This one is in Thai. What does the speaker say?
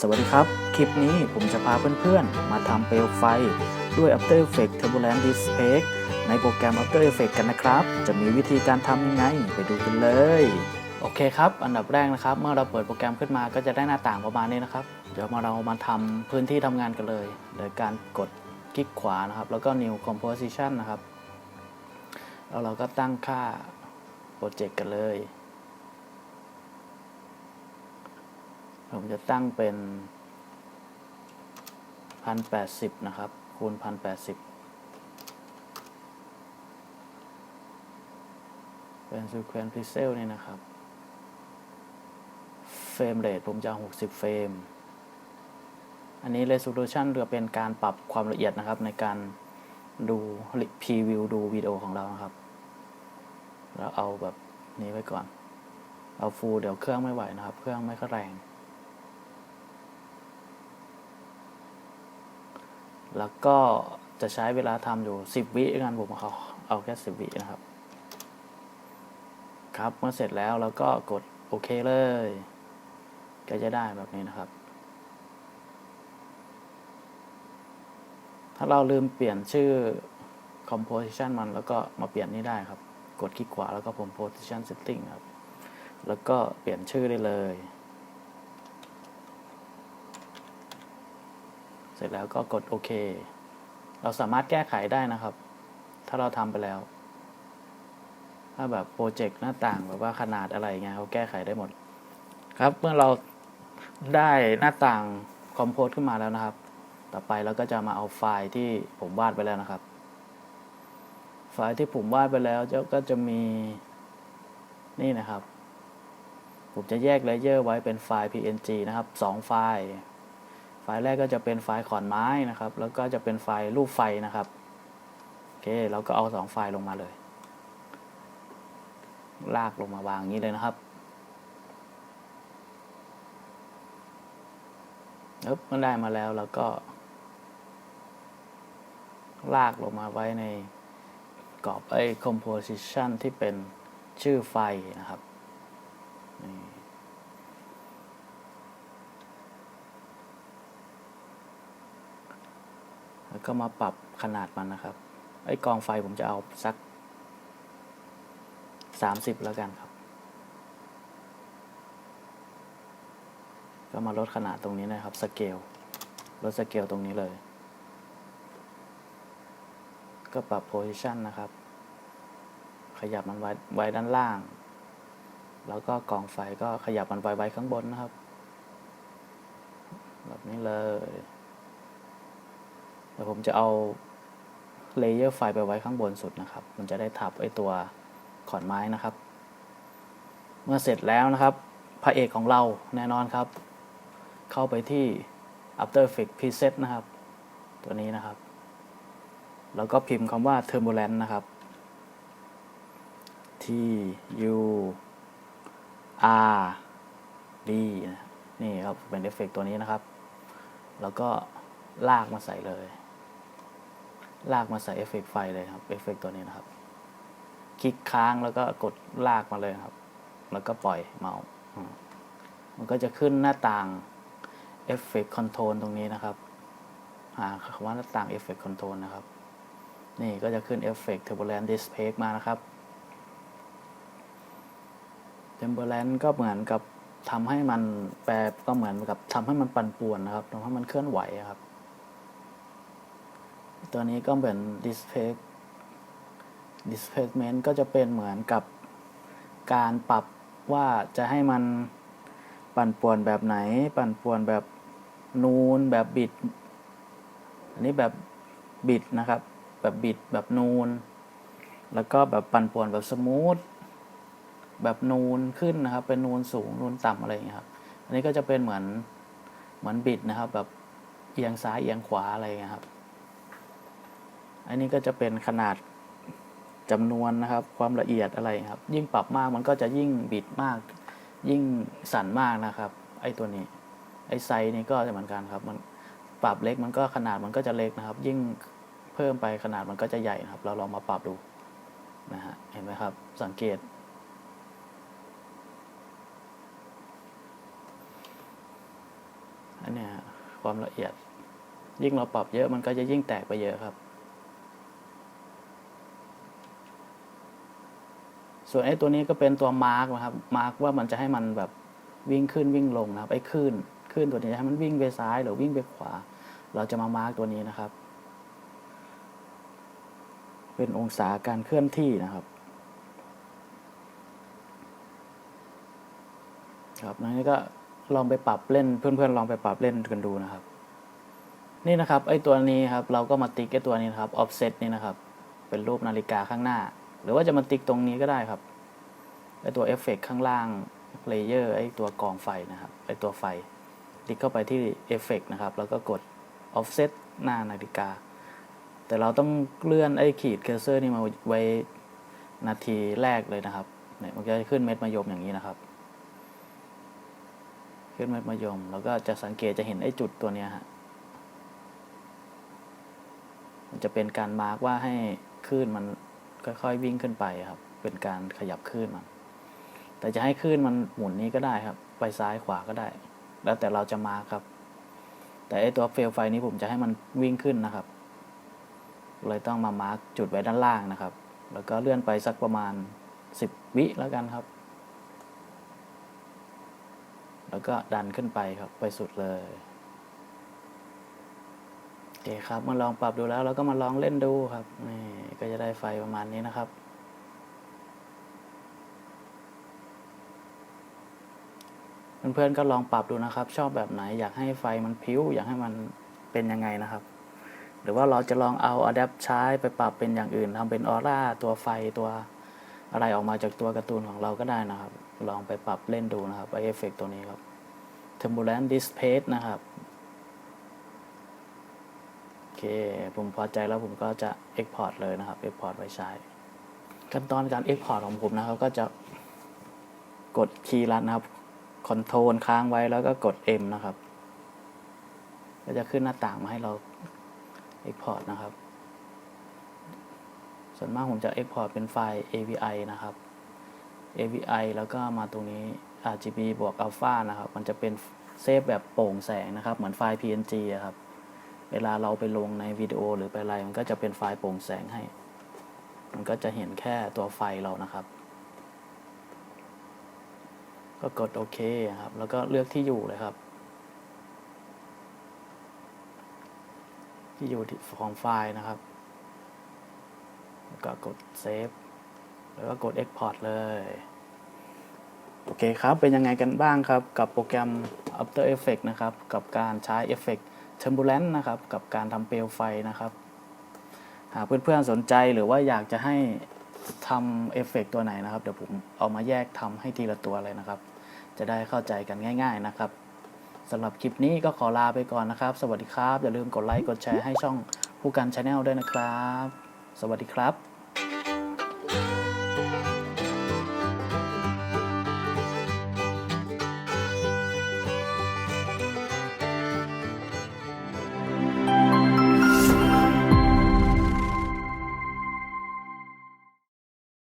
สวัสดีครับ คลิปนี้ผมจะพาเพื่อนๆ มาทำเปลวไฟด้วย After Effects Turbulent Display ในโปรแกรม After Effects กันนะครับ จะมีวิธีการทำยังไง ไปดูกันเลย โอเคครับ อันดับแรกนะครับ เมื่อเราเปิดโปรแกรมขึ้นมาก็จะได้หน้าต่างประมาณนี้นะครับ เดี๋ยวมาเรามาทำพื้นที่ทำงานกันเลย โดยการกดคลิกขวานะครับ แล้วก็ New Composition นะครับ แล้วเราก็ตั้งค่าโปรเจกต์กันเลย ผมจะตั้งเป็นพันแปดสิบนะครับ คูณพันแปดสิบเป็น sequence pixel นี่นะครับ เฟรมเรทผมจะหกสิบเฟรม อันนี้ resolution เรือเป็นการปรับความละเอียดนะครับ ในการดูพรีวิวดูวิดีโอของเรานะครับ แล้วเอาแบบนี้ไว้ก่อน เอาฟูลเดี๋ยวเครื่องไม่ไหวนะครับ เครื่องไม่ค่อยแรง แล้วก็จะใช้เวลาทำอยู่ 10 วิกันผมเอาเอาแค่ 10 วินะครับ ครับเมื่อเสร็จแล้วเราก็กดโอเคเลย ก็จะได้แบบนี้นะครับ ถ้าเราลืมเปลี่ยนชื่อ composition มันแล้วก็มาเปลี่ยนนี่ได้ครับ กดคลิกขวาแล้วก็ผม position setting ครับ แล้วก็เปลี่ยนชื่อได้เลย เสร็จแล้วก็กดโอเค เราสามารถแก้ไขได้นะครับ ถ้าเราทำไปแล้ว ถ้าแบบโปรเจกต์หน้าต่างแบบว่าขนาดอะไรเงี้ยเขาแก้ไขได้หมด ครับเมื่อเราได้หน้าต่างคอมโพสขึ้นมาแล้วนะครับ ต่อไปเราก็จะมาเอาไฟล์ที่ผมวาดไปแล้วนะครับ ไฟล์ที่ผมวาดไปแล้วก็จะมีนี่นะครับ ผมจะแยกเลเยอร์ไว้เป็นไฟล์ png นะครับสองไฟล์ ไฟล์แรกก็จะเป็นไฟล์ขอนไม้นะครับ แล้วก็จะเป็นไฟล์รูปไฟนะครับโอเคเราก็เอาสองไฟล์ลงมาเลย ลากลงมาวางอย่างนี้เลยนะครับเอ๊บมันได้มาแล้วแล้วก็ ลากลงมาไว้ในกรอบไอ้ composition ที่เป็นชื่อไฟนะครับนี่ แล้วก็มาปรับขนาดมันนะครับ ไอ้กองไฟผมจะเอาสักสามสิบแล้วกันครับ ก็มาลดขนาดตรงนี้นะครับสเกลลดสเกลตรงนี้เลย ก็ปรับโพ i ิชันนะครับ ขยับมันไว้ไว้ด้านล่าง แล้วก็กองไฟก็ขยับมันไว้ไว้ข้างบนนะครับ แบบนี้เลย เดี๋ยวผมจะเอาเลเยอร์ไฟไปไว้ข้างบนสุดนะครับ มันจะได้ทับไอตัวขอนไม้นะครับ เมื่อเสร็จแล้วนะครับ พระเอกของเราแน่นอนครับ เข้าไปที่ After Effects Preset นะครับ ตัวนี้นะครับ แล้วก็พิมพ์คำว่า Turbulent นะครับ T U R D นะนี่ครับ เป็นเอฟเฟกต์ตัวนี้นะครับ แล้วก็ลากมาใส่เลย ลากมาใส่เอฟเฟกต์ไฟเลยครับเอฟเฟกต์ตัวนี้นะครับ คลิกค้างแล้วก็กดลากมาเลยครับ แล้วก็ปล่อยเมาส์มันก็จะขึ้นหน้าต่างเอฟเฟกต์คอนโทรลตรงนี้นะครับ หาคำว่าหน้าต่างเอฟเฟกต์คอนโทรลนะครับ นี่ก็จะขึ้นเอฟเฟกต์ Turbulent Display มานะครับ Turbulent ก็เหมือนกับทำให้มันแปรก็เหมือนกับทำให้มันปั่นป่วนนะครับทำให้มันเคลื่อนไหวครับ ตัวนี้ก็เป็น display displacement ก็จะเป็นเหมือนกับการปรับว่าจะให้มันปั่นป่วนแบบไหน ปั่นป่วนแบบนูนแบบบิด อันนี้แบบบิดนะครับ แบบบิดแบบนูน แล้วก็แบบปั่นป่วนแบบสมูท แบบนูนขึ้นนะครับ เป็นนูนสูงนูนต่ำอะไรอย่างเงี้ยครับ อันนี้ก็จะเป็นเหมือนเหมือนบิดนะครับ แบบเอียงซ้ายเอียงขวาอะไรอย่างเงี้ยครับ อันนี้ก็จะเป็นขนาดจำนวนนะครับ ความละเอียดอะไรครับ ยิ่งปรับมากมันก็จะยิ่งบิดมาก ยิ่งสั่นมากนะครับ ไอ้ตัวนี้ ไอ้ไซส์นี้ก็จะเหมือนกันครับ มันปรับเล็กมันก็ขนาดมันก็จะเล็กนะครับ ยิ่งเพิ่มไปขนาดมันก็จะใหญ่นะครับ เราลองมาปรับดูนะฮะเห็นไหมครับ สังเกตออันเนี้ยความละเอียด ยิ่งเราปรับเยอะมันก็จะยิ่งแตกไปเยอะครับ ส่วนไอ้ตัวนี้ก็เป็นตัวมาร์กนะครับ มาร์กว่ามันจะให้มันแบบวิ่งขึ้นวิ่งลงนะครับ ไอ้คลื่นคลื่นตัวนี้จะให้มันวิ่งไปซ้ายหรือวิ่งไปขวา เราจะมามาร์กตัวนี้นะครับ เป็นองศาการเคลื่อนที่นะครับ ครับนั้นก็ลองไปปรับเล่นเพื่อนๆลองไปปรับเล่นกันดูนะครับ นี่นะครับไอ้ตัวนี้ครับเราก็มาติ๊กไอ้ตัวนี้นะครับ offset นี่นะครับ เป็นรูปนาฬิกาข้างหน้า หรือว่าจะมาติ๊กตรงนี้ก็ได้ครับไอตัวเอฟเฟกข้างล่างเลเยอร์ไอตัวกองไฟนะครับไอตัวไฟ ติ๊กเข้าไปที่เอฟเฟกนะครับ แล้วก็กด offset หน้านาฬิกา แต่เราต้องเลื่อนไอขีดเคอร์เซอร์นี่มาไว้นาทีแรกเลยนะครับเนี่ยมันจะขึ้นเม็ดมะยมอย่างนี้นะครับ ขึ้นเม็ดมะยม แล้วก็จะสังเกตจะเห็นไอจุดตัวเนี้ยฮะมันจะเป็นการมาร์กว่าให้คลื่นมัน ค่อยๆวิ่งขึ้นไปครับ เป็นการขยับคลื่นมัน แต่จะให้คลื่นมันหมุนนี้ก็ได้ครับ ไปซ้ายขวาก็ได้ แล้วแต่เราจะมาครับ แต่ไอตัวเฟลไฟนี้ผมจะให้มันวิ่งขึ้นนะครับ เลยต้องมามาร์กจุดไว้ด้านล่างนะครับ แล้วก็เลื่อนไปสักประมาณ 10 วิแล้วกันครับ แล้วก็ดันขึ้นไปครับ ไปสุดเลย เคครับมาลองปรับดูแล้วเราก็มาลองเล่นดูครับนี่ก็จะได้ไฟประมาณนี้นะครับ เพื่อนๆก็ลองปรับดูนะครับ ชอบแบบไหนอยากให้ไฟมันพิ้ว อยากให้มันเป็นยังไงนะครับ หรือว่าเราจะลองเอา Adapt ใช้ไปปรับเป็นอย่างอื่นทำเป็นออร่าตัวไฟตัวอะไรออกมาจากตัวการ์ตูนของเราก็ได้นะครับ ลองไปปรับเล่นดูนะครับไอเอฟเฟกตัวนี้ครับ Turbulent Displace นะครับ เค ผมพอใจแล้วผมก็จะ Export เลยนะครับ Export ไว้ใช้ ขั้นตอนการ Export ของผมนะครับ ก็จะกดคีย์ลัดนะครับคอนโทรลค้างไว้แล้วก็กด M นะครับ ก็จะขึ้นหน้าต่างมาให้เรา Export นะครับ ส่วนมากผมจะ Export เป็นไฟล์ AVI นะครับ AVI แล้วก็มาตรงนี้ RGB บวก Alpha นะครับ มันจะเป็นเซฟแบบโปร่งแสงนะครับ เหมือนไฟล์ PNG อะครับ เวลาเราไปลงในวิดีโอหรือไปอะไรมันก็จะเป็นไฟล์โปร่งแสงให้ มันก็จะเห็นแค่ตัวไฟเรานะครับ ก็กดโอเคครับ แล้วก็เลือกที่อยู่เลยครับ ที่อยู่ของไฟล์นะครับ แล้วก็กดเซฟ แล้วก็กด Export เลย โอเคครับ เป็นยังไงกันบ้างครับ กับโปรแกรม After Effects นะครับ กับการใช้ เอฟเฟกต์นะครับกับการทำเปลวไฟนะครับ หากเพื่อนๆสนใจหรือว่าอยากจะให้ทำเอฟเฟกต์ตัวไหนนะครับ เดี๋ยวผมเอามาแยกทำให้ทีละตัวเลยนะครับ จะได้เข้าใจกันง่าย ๆนะครับสำหรับคลิปนี้ก็ขอลาไปก่อนนะครับ สวัสดีครับ อย่าลืมกดไลค์ กดแชร์ให้ช่องผู้กันชาแนลด้วยนะครับ สวัสดีครับ